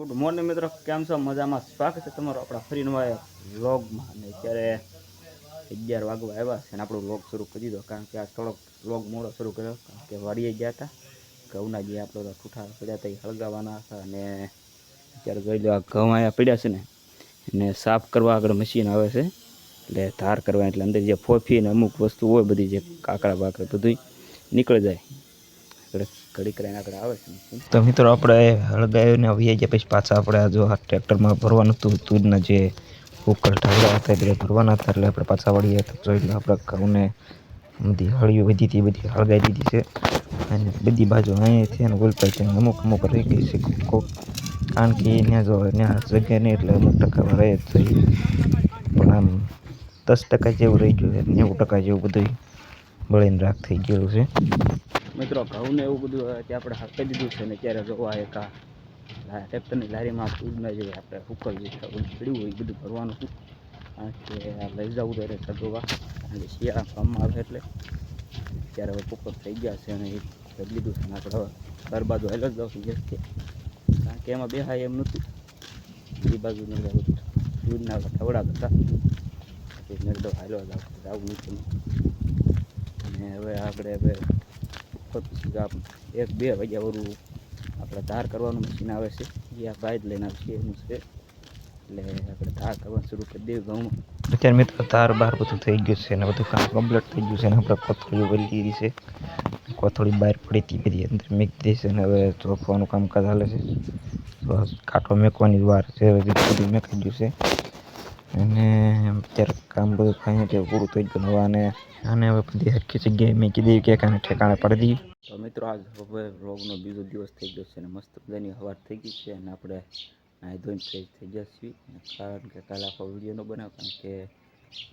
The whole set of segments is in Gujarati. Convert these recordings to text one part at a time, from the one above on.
ગુડ મોર્નિંગ મિત્રો. કેમ છો? મજામાં? સ્વાગત છે તમારો આપણા ફરી નવા વ્લોગમાં અને અત્યારે અગિયાર વાગવા આવ્યા છે અને આપણો વ્લોગ શરૂ કરી દીધો. કારણ કે આ થોડોક વ્લોગ મોડો શરૂ કર્યો. કારણ કે વાડીએ ગયા હતા. ઘઉંના જે આપણે ઠૂઠા પડ્યા હતા, એ હળગાવવાના હતા. અને અત્યારે જોઈ લો આ ઘઉં અહીંયા પડ્યા છે ને. એને સાફ કરવા આગળ મશીન આવે છે. એટલે ધાર કરવા, એટલે અંદર જે ફોફી ને અમુક વસ્તુ હોય, બધી જે કાકડા બાકડા બધું નીકળી જાય. એટલે ઘડી કરીને આગળ આવે તો મિત્રો આપણે હળગાવીને આવીએ ગયા પછી પાછા આપણે જો આ ટ્રેક્ટરમાં ભરવાનું હતું દૂધના જે ઉકળ ઢાળવા હતા એટલે ભરવાના હતા, એટલે આપણે પાછા વળીએ તો જોઈ આપણે ઘઉંને બધી હળીઓ બધી હતી બધી હળગાવી દીધી છે. અને બધી બાજુ અહીંયાથી અને ઉલટાઈ છે અમુક અમુક રહી ગઈ છે કોક. કારણ કે ત્યાં જો ત્યાં જગ્યા નહીં એટલે અમુક ટકા રહે જ થઈ પણ આમ દસ ટકા જેવું રહી ગયું નેવું ટકા જેવું બધું બળીને રાખ થઈ ગયેલું છે. મિત્રો ઘઉં ને એવું બધું કે આપણે હાંકી દીધું છે ને ત્યારે જોવા એક આ ટ્રેક્ટરની લારીમાં દૂધના જોઈએ આપણે ઉકલ જે પડ્યું હોય બધું ભરવાનું હતું કારણ કે લઈ જવું ત્યારે સગોવા કારણ કે શિયાળા કામમાં આવે એટલે. ત્યારે હવે પોપર થઈ ગયા છે અને એ કરી લીધું છે આપણે હવે ઘર બાજુ હેલો જ જાઉં છું કારણ કે એમાં બેહાય એમ નહોતું એ બાજુ બધું દૂધના ઠવડા હતા કીધું હાલો જાવ આવું નથી. અને હવે આપણે હવે એક બે વાગ્યા વરું આપણે ધાર કરવાનું મશીન આવે છે. એ આ ભાઈ જ લઈને આવશે, એનું છે. એટલે આપણે ધાર કરવાનું શરૂ કરી દેવું ઘઉંમાં અત્યારે મિત્રો તાર બહાર બધું થઈ ગયું છે અને બધું કામ કમ્પ્લીટ થઈ ગયું છે ને આપણે કોથળીઓ વળી દીધી છે. કોથળી બહાર પડી હતી, બધી અંદર મેક દીધી છે ને હવે ચોખવાનું કામકાજ હાલે છે. કાંટો મેકવાની વાર છે, હવે મેકાઈ ગયું છે. અને અત્યારે કામ બધું થાય એટલે પૂરું થઈ ગયું હવે આને આને હવે બધી આખી જગ્યાએ મેં કીધી કે આને ઠેકાણે પડી દીધી. તો મિત્રો આજ હવે રોગનો બીજો દિવસ થઈ ગયો છે અને મસ્ત બધાની હવાર થઈ ગઈ છે અને આપણે નાહી ધોઈને ફ્રેશ થઈ ગયા છીએ કારણ કે કાલે આખો વીડિયો ન બનાવ, કારણ કે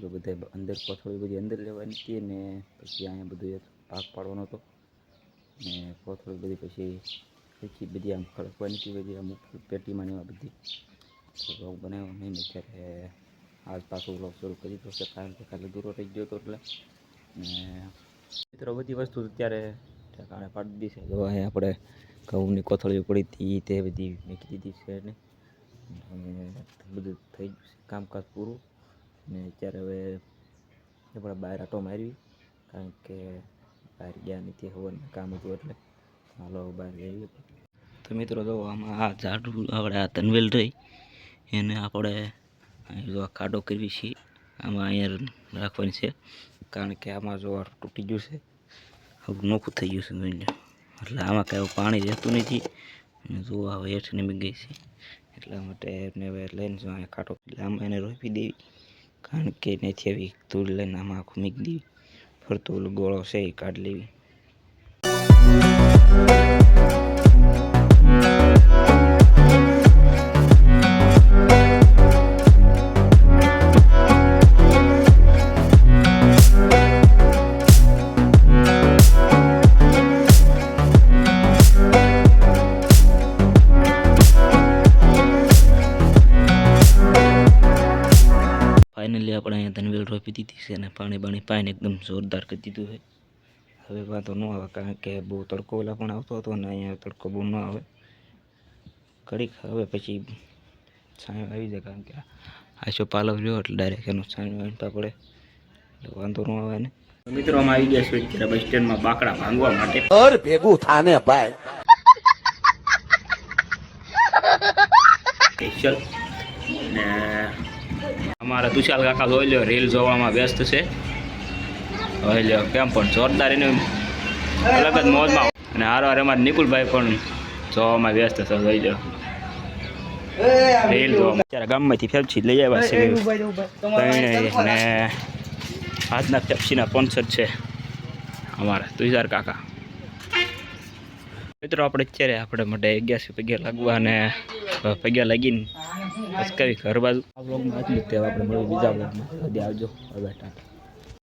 બધા અંદર કોથળી બધી અંદર લેવાની હતી ને પછી અહીંયા બધું ભાગ પાડવાનો હતો. ને કોથળી બધી પછી આખી બધી આમ ખડકવાની હતી, બધી અમુક પેટીમાં ને એવા બધી. વ્લોગ બનાવ્યો નહીં ને ત્યારે આજ પાછો વ્લોગ શરૂ કરી દીધો છે, કારણ કે કાલે દૂરો રહી ગયો હતો એટલે મિત્રો બધી વસ્તુ અત્યારે ઠેકાણે પાડી દીધી છે. તો આપણે ઘઉંની કોથળીઓ પડી હતી તે બધી મૂકી દીધી છે ને. બધું થઈ ગયું છે, કામકાજ પૂરું. ને અત્યારે હવે આપણે બહાર આટો મારવી, કારણ કે બહાર ગયા નથી હવનનું કામ હતું એટલે. હાલો, બહાર જઈએ. તો મિત્રો જો, આમાં આ ઝાડું, આપણે આ તનવેલ રહી, એને આપણે જો આ કાઢો કરવી છે, આમાં અહીંયા રાખવાની છે. કારણ કે આમાં જો તૂટી ગયું છે નોખું થઈ ગયું છે એટલે આમાં કાંઈ પાણી રહેતું નથી. અને જો હવે હેઠ નમી ગઈ છે, એટલા માટે એને હવે લઈને જો અહીંયા ખાટો એટલે આમાં એને રોપી દેવી. કારણ કે નથી આવી ધૂળ લઈને આમાં આખું મૂકી દેવી. ફરતો ઓલો ગોળો છે એ કાઢી લેવી. દીધી છે અને પાણી બાણી પાઈને એકદમ જોરદાર કરી દીધું છે. હવે વાંધો ન આવે કારણ કે બહુ તડકો ઓલા પણ આવતો હતો અને અહીંયા તડકો બહુ ન આવે. કડીક હવે પછી છાંયો આવી જાય કારણ કે આછો પાલવ રહ્યો એટલે ડાયરેક્ટ એનો છાંયો વાંચતા પડે. એટલે વાંધો ન આવે ને. મિત્રો અમે આવી ગયા છીએ અત્યારે બસ સ્ટેન્ડમાં બાકડા ભાંગવા માટે. ઘર ભેગું થાને ભાઈ. સ્પેશિયલ ને અમારા તુષાલ કાકા જોઈ લ્યો રીલ જોવામાં વ્યસ્ત છે. જોઈ લ્યો કેમ પણ જોરદાર એને અલગ જ મોજમાં. અને હારવાર હારે અમારા નિકુલભાઈ પણ જોવામાં વ્યસ્ત છે જોઈ લો રીલ જોવામાં. અત્યારે ગામમાંથી ફેફસી લઈ આવ્યા છે. ને આજના ફેફસીના સ્પોન્સર છે અમારા તુષાર કાકા. મિત્રો, આપણે અત્યારે આપણે માટે ગયા પગ્યા લાગવા અને પગ્યા લાગીને બસ કઈ ઘર બાજુ. આ બ્લોગમાં આટલું તે આપણે મળીએ બીજા બ્લોગમાં આવજો. ટાટા.